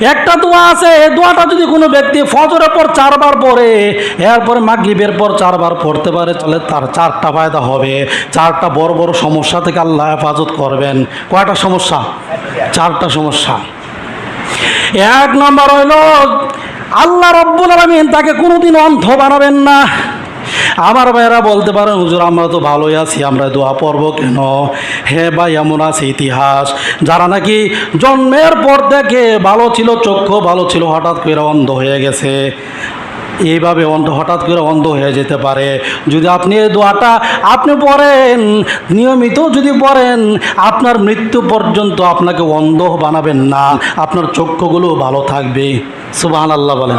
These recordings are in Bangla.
একটা দোয়া আছে, এই দোয়াটা যদি কোনো ব্যক্তি ফজরের পর চারবার পড়ে, এরপরে মাগরিবের পর চারবার পড়তে পারে, তাহলে তার চারটা ফায়দা হবে। চারটা বড় বড় সমস্যা থেকে আল্লাহ হেফাজত করবেন। কয়টা সমস্যা? চারটা সমস্যা। এক নম্বর হইল, আল্লাহ রব্বুল আলমিন তাকে কোনোদিন অন্ধ বানাবেন না। আমার ভাইয়েরা বলতে পারেন, হুজুর, আমরা তো ভালোই আছি, আমরা দোয়া পর্ব কেন? হে ভাই, এমন আছে ইতিহাস। যারা নাকি জন্মের পর থেকে ভালো ছিল, চক্ষু ভালো ছিল, হঠাৎ করে অন্ধ হয়ে গেছে। এইভাবে অন্ধ, হঠাৎ করে অন্ধ হয়ে যেতে পারে। যদি আপনি এই দোয়াটা আপনি পড়েন, নিয়মিত যদি পড়েন, আপনার মৃত্যু পর্যন্ত আপনাকে অন্ধ বানাবেন না, আপনার চক্ষুগুলো ভালো থাকবে। সুবাহান আল্লাহ বলেন।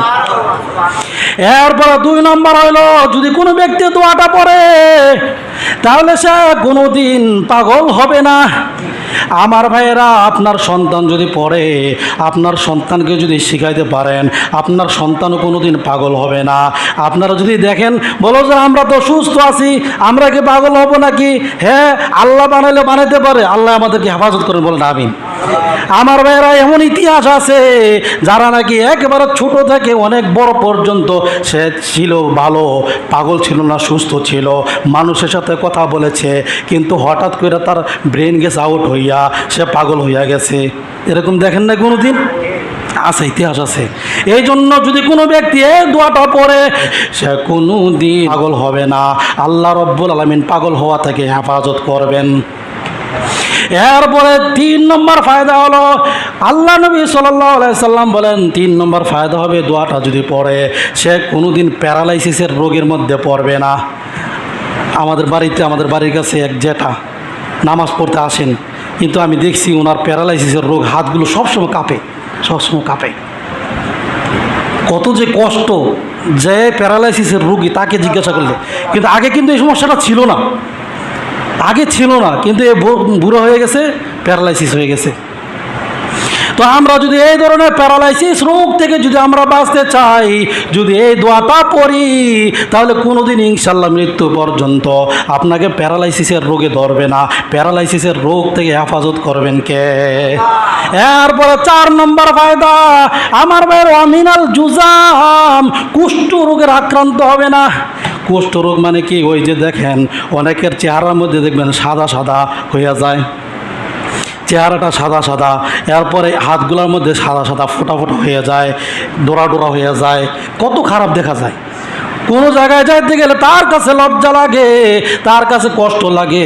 এরপর দুই নম্বর হইল যদি কোনো ব্যক্তি দোয়াটা পড়ে, তাহলে সে কোনোদিন পাগল হবে না। আমার ভাইয়েরা, আপনার সন্তান যদি পড়ে, আপনার সন্তানকে যদি শিখাইতে পারেন, আপনার সন্তানও কোনোদিন পাগল হবে না। আপনারা যদি দেখেন, বলো যে আমরা তো সুস্থ আছি, আমরা কি পাগল হব নাকি? হ্যাঁ আল্লাহ বানাইলে বানাইতে পারে, আল্লাহ আমাদেরকে হেফাজত করেন, বলেন আমিন। আমার ভাইয়েরা, এমন ইতিহাস আছে যারা নাকি একেবারে ছোট থেকে অনেক বড় পর্যন্ত সে ছিল ভালো, পাগল ছিল না, সুস্থ ছিল, মানুষের সাথে কথা বলেছে, কিন্তু হঠাৎ করে তার ব্রেন গেছে আউট হইয়া সে পাগল হইয়া গেছে। এরকম দেখেন না কোনো দিন আছে, ইতিহাস আছে। এই জন্য যদি কোনো ব্যক্তি এই দোয়াটা পড়ে, সে কোনো দিন পাগল হবে না। আল্লাহ রব্বুল আলমিন পাগল হওয়া থেকে হেফাজত করবেন। এরপরে তিন নম্বর ফায়দা হলো, আল্লাহ নবী সাল্লাম বলেন, তিন নম্বর ফায়দা হবে দোয়াটা যদি পড়ে, সে কোনোদিন প্যারালাইসিসের রোগের মধ্যে পড়বে না। আমাদের বাড়িতে, আমাদের বাড়ির কাছে এক জেঠা নামাজ পড়তে আসেন, কিন্তু আমি দেখছি ওনার প্যারালাইসিসের রোগ হাতগুলো সবসময় কাঁপে সবসময় কাঁপে। কত যে কষ্ট যে প্যারালাইসিসের রোগী তাকে জিজ্ঞাসা করলে, কিন্তু আগে কিন্তু এই সমস্যাটা ছিল না। আগে ছিল না, কিন্তু এ বুড়ো হয়ে গেছে প্যারালাইসিস হয়ে গেছে। তো আমরা যদি এই ধরনের প্যারালাইসিস রোগ থেকে যদি আমরা বাঁচতে চাই, যদি এই দোয়াটা পড়ি, তাহলে কোনোদিন ইনশাল্লাহ মৃত্যু পর্যন্ত আপনাকে প্যারালাইসিসের রোগে ধরবে না। প্যারালাইসিসের রোগ থেকে হেফাজত করবেন কে? এরপরে চার নম্বর ফায়দা, আমার ভাইয়ের অমিনাল জুজাম কুষ্ঠ রোগের আক্রান্ত হবে না। কুষ্ঠ রোগ মানে কি? ওই যে দেখেন, অনেকের চেহারার মধ্যে দেখবেন সাদা সাদা হইয়া যায়। চেহারাটা সাদা সাদা, এরপরে হাতগুলোর মধ্যে সাদা সাদা ফোটা ফোটা হয়ে যায়, ডোরা ডোরা হয়ে যায়। কত খারাপ দেখা যায়। কোনো জায়গায় যাইতে গেলে তার কাছে লজ্জা লাগে, তার কাছে কষ্ট লাগে,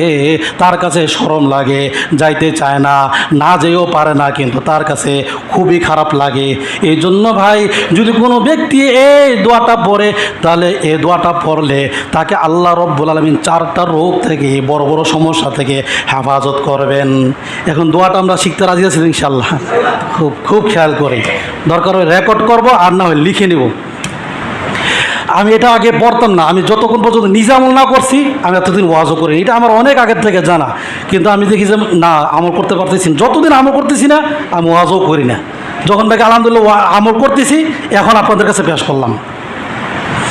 তার কাছে শরম লাগে, যাইতে চায় না না যেও পারে না, কিন্তু তার কাছে খুবই খারাপ লাগে। এই জন্য ভাই, যদি কোনো ব্যক্তি এই দোয়াটা পড়ে, তাহলে এই দোয়াটা পড়লে তাকে আল্লাহ রব্বুল আলমিন চারটা রোগ থেকে, বড় বড় সমস্যা থেকে হেফাজত করবেন। এখন দোয়াটা আমরা শিখতে রাজি আছি ইনশাল্লাহ খুব খুব খেয়াল করি। দরকার হয় রেকর্ড করব, আর না হয় লিখে নেব। আমি এটা আগে পড়তাম না। আমি যতক্ষণ পর্যন্ত নিজে আমল না করছি, আমি এতদিন ওয়াজও করি এটা আমার অনেক আগের থেকে জানা। কিন্তু আমি দেখি যে, না, আমল করতে পারতেছি। যতদিন আমল করতেছি না, আমি ওয়াজও করি না। যখন দেখি, আলহামদুলিল্লাহ, আমল করতেছি, এখন আপনাদের কাছে পেশ করলাম।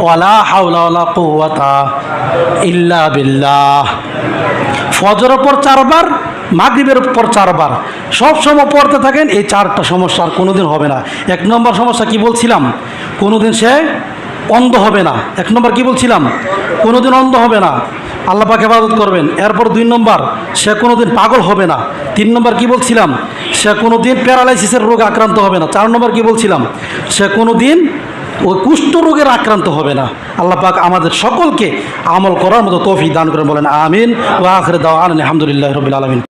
ওয়ালা হাওলা কুওয়াতা ইল্লা বিল্লাহ। ফজরের পর চারবার, মাগরিবের পর চারবার। সব সময় পড়তে থাকেন, এই চারটা সমস্যা আর কোনোদিন হবে না। এক নম্বর সমস্যা কি বলছিলাম? কোনোদিন সে অন্ধ হবে না। এক নম্বর কি বলছিলাম? কোনোদিন অন্ধ হবে না। আল্লাহ পাক হেফাজত করবেন। এরপর দুই নম্বর, সে কোনোদিন পাগল হবে না। তিন নম্বর কি বলছিলাম? সে কোনোদিন প্যারালাইসিসের রোগ আক্রান্ত হবে না। চার নম্বর কি বলছিলাম? সে কোনোদিন ওই কুষ্ঠ রোগের আক্রান্ত হবে না। আল্লাহ পাক আমাদের সকলকে আমল করার মতো তৌফিক দান করেন বলেন, আমিন। ওয়া দাও দাওয়ান আলহামদুলিল্লাহ রবিল আলমিন।